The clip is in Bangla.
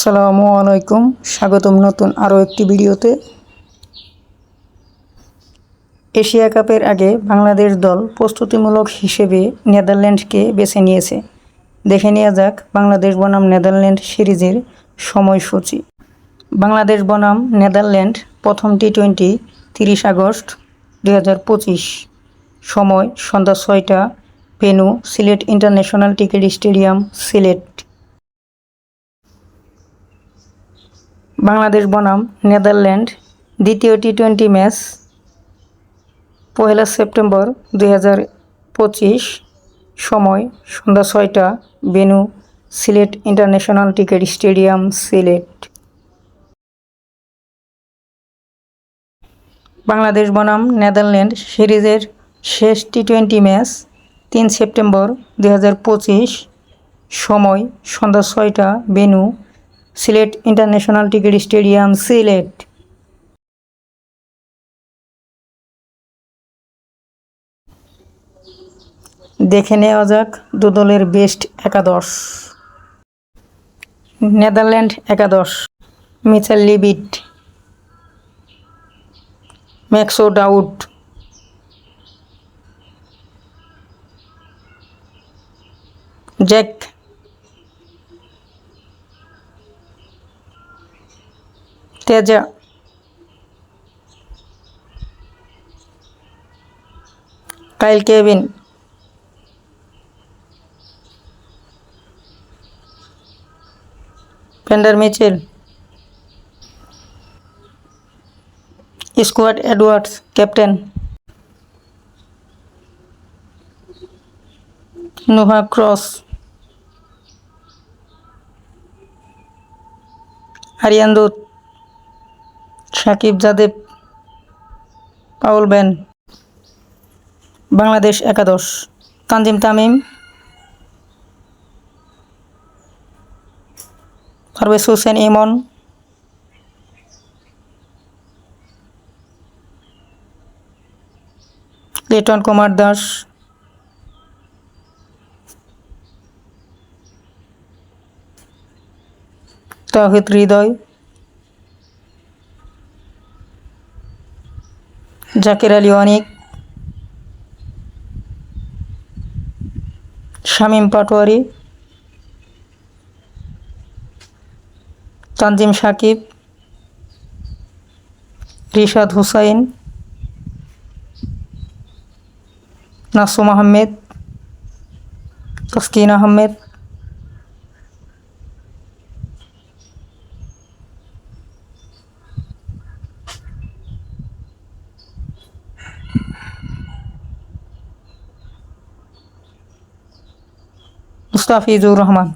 আসসালামু আলাইকুম। স্বাগতম নতুন আরও একটি ভিডিওতে। এশিয়া কাপের আগে বাংলাদেশ দল প্রস্তুতিমূলক হিসেবে নেদারল্যান্ডকে বেছে নিয়েছে। দেখে নেওয়া যাক বাংলাদেশ বনাম নেদারল্যান্ড সিরিজের সময়সূচি। বাংলাদেশ বনাম নেদারল্যান্ড প্রথম টি টোয়েন্টি তিরিশ আগস্ট দুই হাজার পঁচিশ। সময় সন্ধ্যা ছয়টা। Venue Sylhet international cricket stadium Sylhet. Bangladesh বনাম, নেদারল্যান্ড, দ্বিতীয় টি টোয়েন্টি ম্যাচ, পহেলা সেপ্টেম্বর দুই হাজার পঁচিশ, সময় সন্ধ্যা ছয়টা venue Sylhet international cricket stadium, Sylhet. Bangladesh বনাম, নেদারল্যান্ড সিরিজের শেষ টি টোয়েন্টি ম্যাচ, তিন সেপ্টেম্বর দুই হাজার পঁচিশ, সময় সন্ধ্যা ছয়টা venue Sylhet international cricket stadium, Sylhet. দেখে নেওয়া যাক দু দলের বেস্ট একাদশ। নেদারল্যান্ড একাদশ, Michael Levitt. Max O'Dowd Jack Teja. Kyle Kevin. पेंडर Michael Scott Edwards captain Noah Croes Aryan Dutt Saqib, জাদেব Paul বেন, বাংলাদেশ একাদশ, তানজিম তামিম, পারভেজ হোসেন ইমন, লিটন কুমার দাস তাহিদ হৃদয় জাকির আলী অনিক শামীম পাটোয়ারি তানজিম সাকিব রিশাদ হুসাইন নাসুম আহমেদ তসকিন আহমেদ মুস্তাফিজুর রহমান